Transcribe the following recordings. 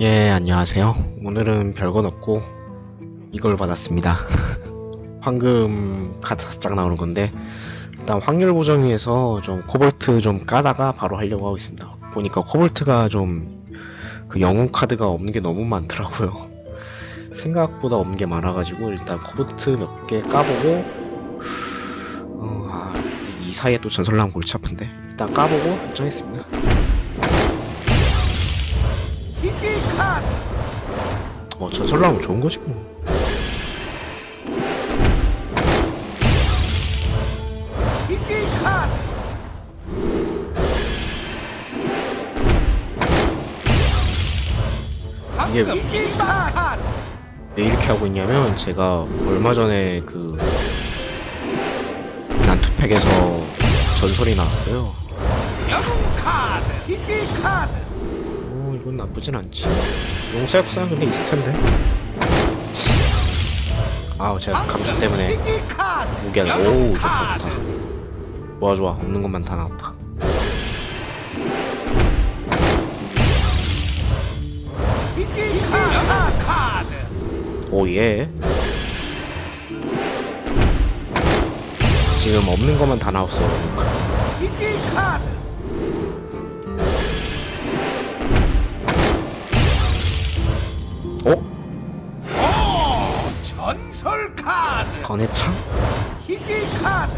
예, 안녕하세요. 오늘은 별건 없고 이걸 받았습니다. 황금 카드 살짝 나오는 건데 일단 확률 보정위해서 좀 코볼트 좀 까다가 바로 하려고 하고 있습니다. 보니까 코볼트가 좀 그 영웅 카드가 없는 게 너무 많더라고요. 생각보다 없는 게 많아가지고 일단 코볼트 몇 개 까보고 어, 아, 이 사이에 또 전설 나면 골치 아픈데 일단 까보고 결정했습니다. 어, 전설 나면 좋은 거지 뭐. 이게 왜 이렇게 하고 있냐면 제가 얼마 전에 그 난투팩에서 전설이 나왔어요. 영웅 카드 희귀 카드 나쁘진 않지. 용사 역사는 근데 있을 텐데. 아우 제가 감기 때문에 희귀 카드 무기가 오 좋다 좋다. 좋아 좋아 없는 것만 다 나왔다. 희귀 카드 카드 오 예. 지금 없는 것만 다 나왔어. 카드 전설 카드 건해창? 희귀 카드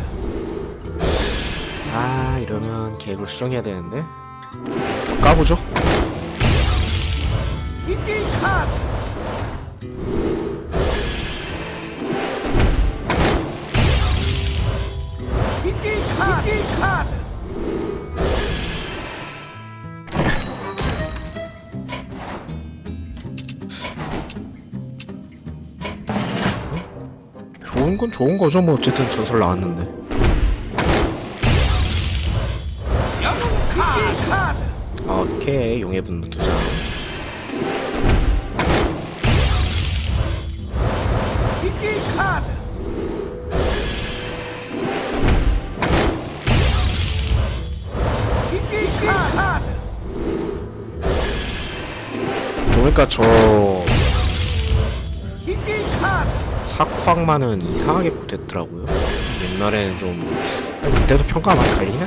아 이러면 계획을 수정해야 되는데. 까보죠 좋은 건 좋은 거죠. 뭐 어쨌든 전설 나왔는데. 아, 오케이. 용의 분노 카드 보니까 저 사쿠학만은 이상하게 못했더라고요. 옛날에는 좀 그때도 평가 많이 갈리긴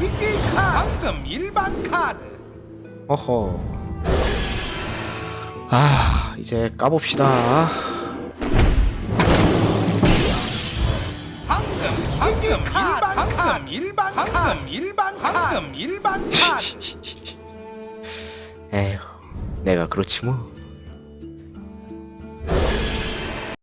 희귀 카드 방금 일반 카드. 어허. 아 이제 까봅시다. 방금 방금 일반 방금 일반 방금 일반 방금 일반 카드. 에휴 내가 그렇지 뭐